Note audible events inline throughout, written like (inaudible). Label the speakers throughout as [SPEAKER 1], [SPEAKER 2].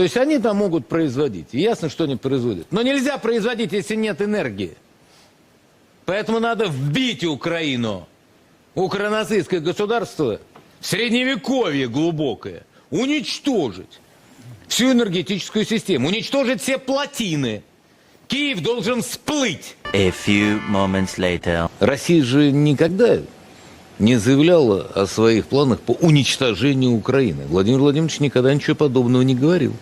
[SPEAKER 1] То есть они там могут производить. И ясно, что они производят. Но нельзя производить, если нет энергии. Поэтому надо вбить Украину, укранацистское государство, в средневековье глубокое, уничтожить всю энергетическую систему, уничтожить все плотины. Киев должен всплыть.
[SPEAKER 2] A few moments later.
[SPEAKER 1] Россия же никогда не заявляла о своих планах по уничтожению Украины. Владимир Владимирович никогда ничего подобного не говорил.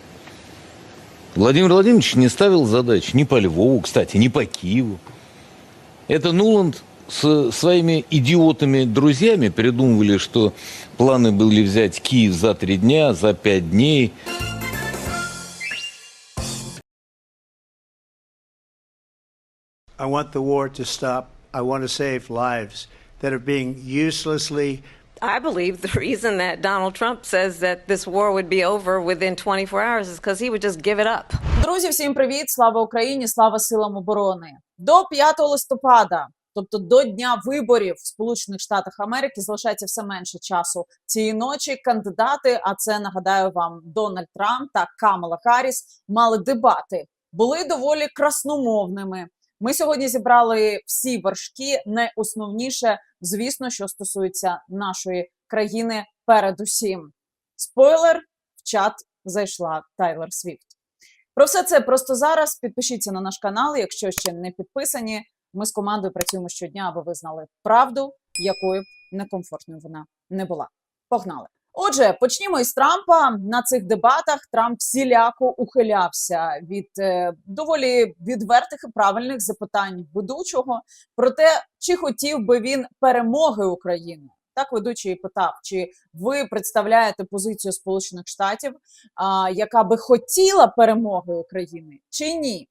[SPEAKER 1] Владимир Владимирович не ставил задач ни по Львову, кстати, ни по Киеву. Это Нуланд с своими идиотами-друзьями придумывали, что планы были взять Киев за три дня, за пять дней.
[SPEAKER 3] I want the war to stop. I want to save lives that are being uselessly
[SPEAKER 4] I believe the (laughs) reason that Donald Trump says that this war would be over within 24 hours is because he would just give it up.
[SPEAKER 5] Друзі, всім привіт! Слава Україні! Слава силам оборони! До 5 листопада, тобто до дня виборів в Сполучених Штатах Америки, залишається все менше часу цієї ночі. Кандидати, а це нагадаю вам Дональд Трамп та Камала Харріс, мали дебати, були доволі красномовними. Ми сьогодні зібрали всі вершки, найосновніше, звісно, що стосується нашої країни. Передусім, спойлер в чат зайшла Тайлер Свіфт. Про все це просто зараз. Підпишіться на наш канал, якщо ще не підписані. Ми з командою працюємо щодня, аби ви знали правду, якою б некомфортною вона не була. Погнали! Отже, почнімо із Трампа. На цих дебатах Трамп всіляко ухилявся від е, доволі відвертих і правильних запитань ведучого про те, чи хотів би він перемоги України. Так ведучий питав, чи ви представляєте позицію Сполучених Штатів, а, яка би хотіла перемоги України, чи ні?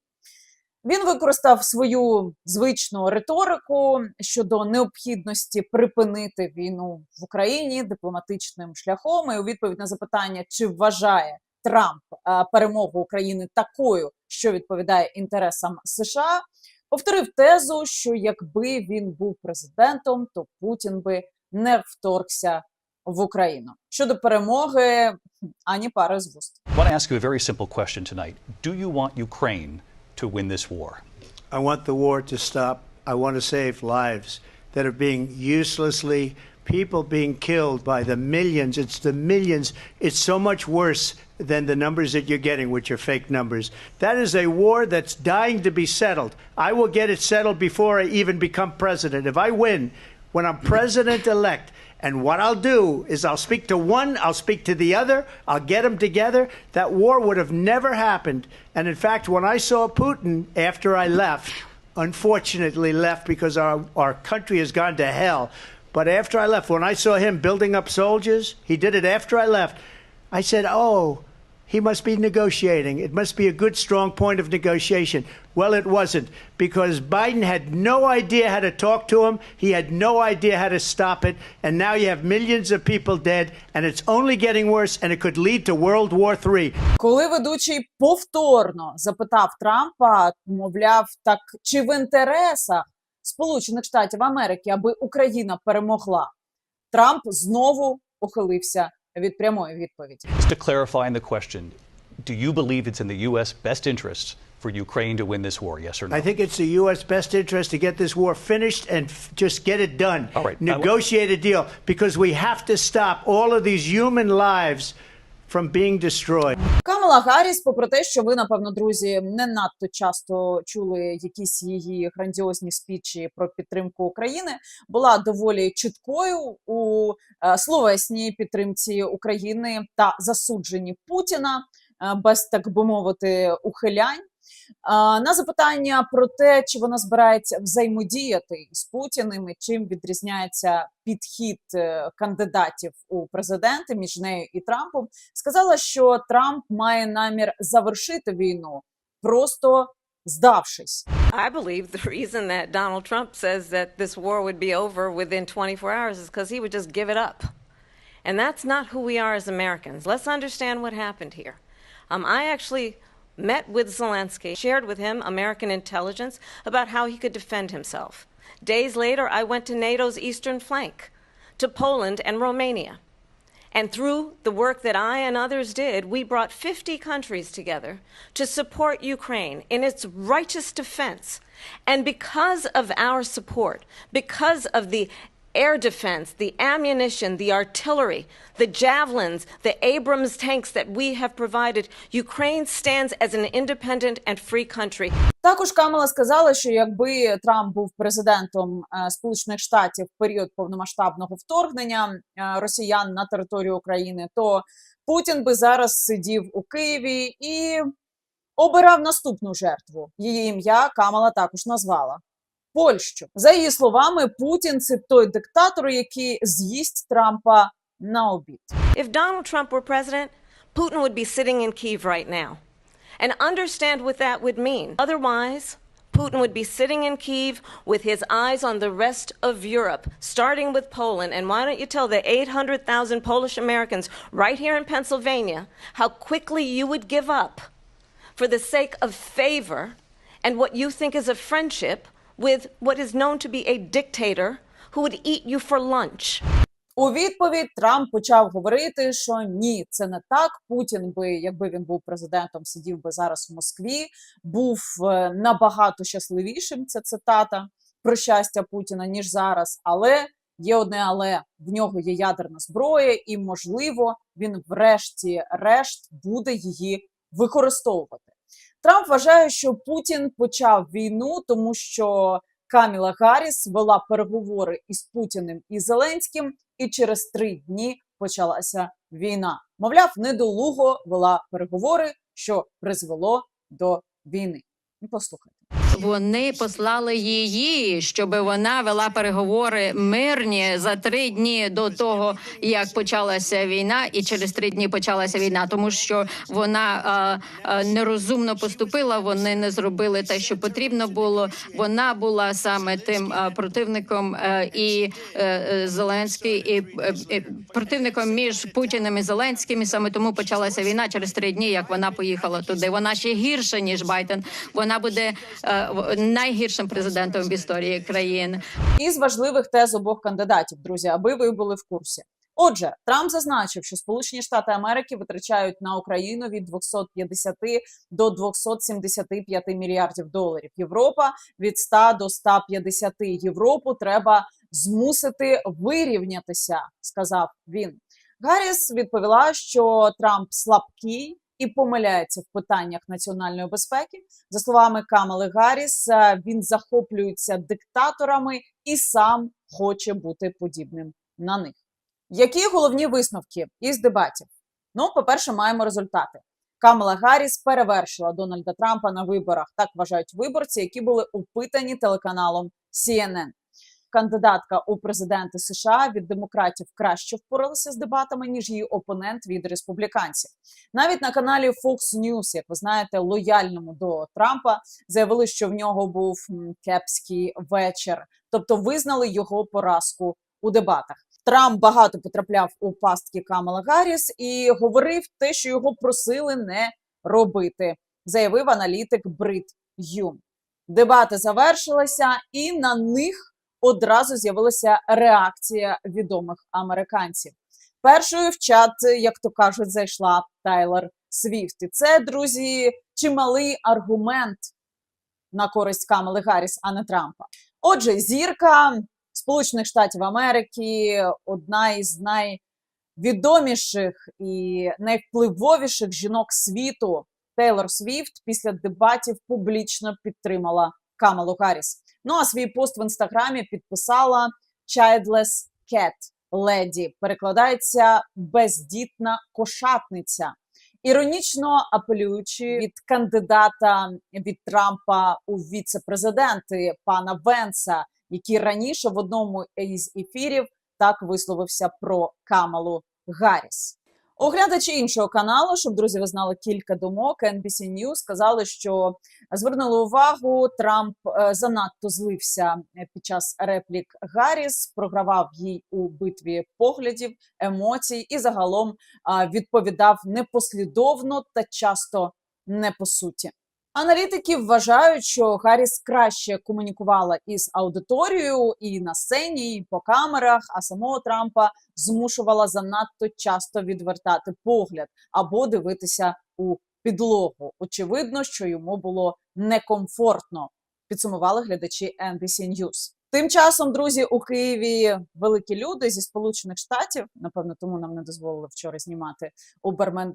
[SPEAKER 5] Він використав свою звичну риторику щодо необхідності припинити війну в Україні дипломатичним шляхом. І у відповідь на запитання, чи вважає Трамп перемогу України такою, що відповідає інтересам США, повторив тезу, що якби він був президентом, то Путін би не вторгся в Україну. Щодо перемоги, ані пари з вуст.
[SPEAKER 6] Want to very simple question tonight. Do you want Ukraine to win this war?
[SPEAKER 3] I want the war to stop. I want to save lives that are being uselessly, people being killed by the millions. It's the millions. It's so much worse than the numbers that you're getting, which are fake numbers. That is a war that's dying to be settled. I will get it settled before I even become president. If I win, when I'm president elect, and what I'll do is I'll speak to one, I'll speak to the other, I'll get them together. That war would have never happened. And in fact, when I saw Putin after I left, unfortunately left because our, our country has gone to hell. But after I left, when I saw him building up soldiers, he did it after I left. I said, oh, he must be negotiating. It must be a good, strong point of negotiation. Well, it wasn't because Biden had no idea how to talk to him. He had no idea how to stop it. And now you have millions of people dead, and it's only getting worse, and it could lead to World War III.
[SPEAKER 5] Коли ведучий повторно запитав Трампа, мовляв, так чи в інтересах Сполучених Штатів Америки, аби Україна перемогла, Трамп знову ухилився від прямої відповіді.
[SPEAKER 6] Just to clarify in the question, do you believe it's in the U.S. best interests for Ukraine to win this war? Yes or no?
[SPEAKER 3] I think it's the U.S. best interest to get this war finished and f- just get it done.
[SPEAKER 6] All right.
[SPEAKER 3] Negotiate a deal because we have to stop all of these human lives from being destroyed.
[SPEAKER 5] Камала Гарріс, попри те, що ви, напевно, друзі, не надто часто чули якісь її грандіозні спічі про підтримку України, була доволі чіткою у е, словесній підтримці України та засудженні Путіна е, без так би мовити ухилянь. На запитання про те, чи вона збирається взаємодіяти з Путіним, і чим відрізняється підхід е, кандидатів у президенти між нею і Трампом, сказала, що Трамп має намір завершити війну, просто здавшись.
[SPEAKER 4] I believe the reason that Donald Trump says that this war would be over within 24 hours is because he would just give it up. And that's not who we are as Americans. Let's understand what happened here. Um, I actually met with Zelensky, shared with him American intelligence about how he could defend himself. Days later, I went to NATO's eastern flank, to Poland and Romania. And through the work that I and others did, we brought 50 countries together to support Ukraine in its righteous defense. And because of our support, because of the air defense, the ammunition, the artillery, the javelins, the Abrams tanks that we have provided, Ukraine stands as an independent and free country.
[SPEAKER 5] Також Камала сказала, що якби Трамп був президентом е, Сполучених Штатів в період повномасштабного вторгнення е, росіян на територію України, то Путін би зараз сидів у Києві і обирав наступну жертву. Її ім'я Камала також назвала. Польщу за її словами, Путін це той диктатор, який з'їсть Трампа на обід.
[SPEAKER 4] If Donald Trump were president, Putin would be sitting in Kiev right now. And understand what that would mean. Otherwise, Putin would be sitting in Kiev with his eyes on the rest of Europe, starting with Poland. And why don't you tell the 800,000 Polish Americans right here in Pennsylvania how quickly you would give up for the sake of favor and what you think is a friendship with what is known to be a dictator who would eat you for lunch?
[SPEAKER 5] У відповідь Трамп почав говорити, що ні, це не так. Путін би, якби він був президентом, сидів би зараз в Москві, був е, набагато щасливішим. Це цитата про щастя Путіна ніж зараз. Але є одне, але в нього є ядерна зброя, і можливо він, врешті-решт, буде її використовувати. Трамп вважає, що Путін почав війну, тому що Каміла Гарріс вела переговори із Путіним і Зеленським, і через три дні почалася війна. Мовляв, недолуго вела переговори, що призвело до війни. Послухай. Послухайте.
[SPEAKER 7] Вони послали її, щоб вона вела переговори мирні за три дні до того, як почалася війна, і через три дні почалася війна, тому що вона а, а, нерозумно поступила. Вони не зробили те, що потрібно було. Вона була саме тим а, противником а, і е, е, Зеленський, і е, е, противником між Путіним і Зеленським. І саме тому почалася війна через три дні. Як вона поїхала туди. Вона ще гірша ніж Байден. Вона буде е, в- найгіршим президентом в історії країни.
[SPEAKER 5] із важливих тез обох кандидатів, друзі, аби ви були в курсі. Отже, Трамп зазначив, що Сполучені Штати Америки витрачають на Україну від 250 до 275 мільярдів доларів. Європа від 100 до 150. Європу треба змусити вирівнятися, сказав він. Гарріс відповіла, що Трамп слабкий і помиляється в питаннях національної безпеки. За словами Камали Гарріс, е, він захоплюється диктаторами і сам хоче бути подібним на них. Які головні висновки із дебатів? Ну, по-перше, маємо результати. Камала Гарріс перевершила Дональда Трампа на виборах. Так вважають виборці, які були опитані телеканалом CNN. Кандидатка у президенти США від демократів краще впоралася з дебатами ніж її опонент від республіканців. Навіть на каналі Fox News, як ви знаєте, лояльному до Трампа, заявили, що в нього був кепський вечір, тобто визнали його поразку у дебатах. Трамп багато потрапляв у пастки Камала Гарріс і говорив те, що його просили не робити, заявив аналітик Брит Юм. Дебати завершилися, і на них одразу з'явилася реакція відомих американців. Першою в чат, як то кажуть, зайшла Тайлер Свіфт. І це, друзі, чималий аргумент на користь Камали Гарріс, а не Трампа. Отже, зірка Сполучених Штатів Америки одна із найвідоміших і найвпливовіших жінок світу. Тейлор Свіфт після дебатів публічно підтримала Камалу Гарріс. Ну а свій пост в інстаграмі підписала Childless Cat Lady. Перекладається бездітна кошатниця. Іронічно апелюючи від кандидата від Трампа у віце-президенти пана Венса, який раніше в одному із ефірів так висловився про Камалу Гарріс. Оглядачі іншого каналу, щоб друзі, ви знали кілька думок. NBC News сказали, що звернули увагу, Трамп е, занадто злився е, під час реплік Гарріс, програвав їй у битві поглядів, емоцій і загалом відповідав непослідовно та часто не по суті. Аналітики вважають, що Гарріс краще комунікувала із аудиторією і на сцені, і по камерах, а самого Трампа змушувала занадто часто відвертати погляд або дивитися у підлогу. Очевидно, що йому було некомфортно. Підсумували глядачі NBC News. Тим часом, друзі, у Києві великі люди зі Сполучених Штатів. Напевно, тому нам не дозволили вчора знімати у бармен.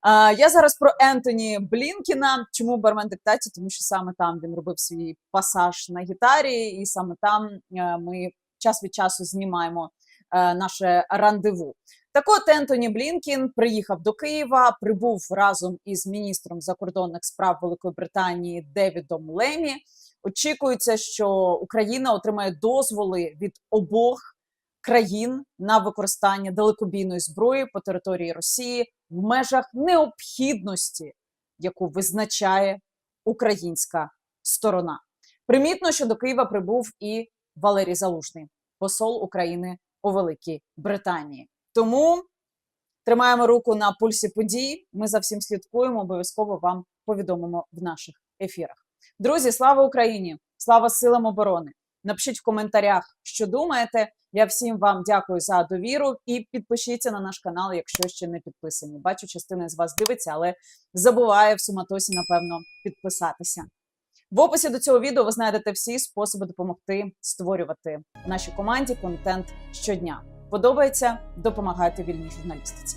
[SPEAKER 5] А, я зараз про Ентоні Блінкіна. Чому бармен диктаті? Тому що саме там він робив свій пасаж на гітарі, і саме там е, ми час від часу знімаємо е, наше рандеву. Так от Ентоні Блінкін приїхав до Києва, прибув разом із міністром закордонних справ Великої Британії Девідом Лемі. Очікується, що Україна отримає дозволи від обох країн на використання далекобійної зброї по території Росії в межах необхідності, яку визначає українська сторона. Примітно, що до Києва прибув і Валерій Залужний, посол України у Великій Британії. Тому тримаємо руку на пульсі подій. Ми за всім слідкуємо. Обов'язково вам повідомимо в наших ефірах. Друзі, слава Україні! Слава силам оборони! Напишіть в коментарях, що думаєте. Я всім вам дякую за довіру і підпишіться на наш канал, якщо ще не підписані. Бачу, частина з вас дивиться, але забуває в суматосі, напевно, підписатися. В описі до цього відео ви знайдете всі способи допомогти створювати нашій команді контент щодня. Подобається? Допомагайте вільній журналістиці.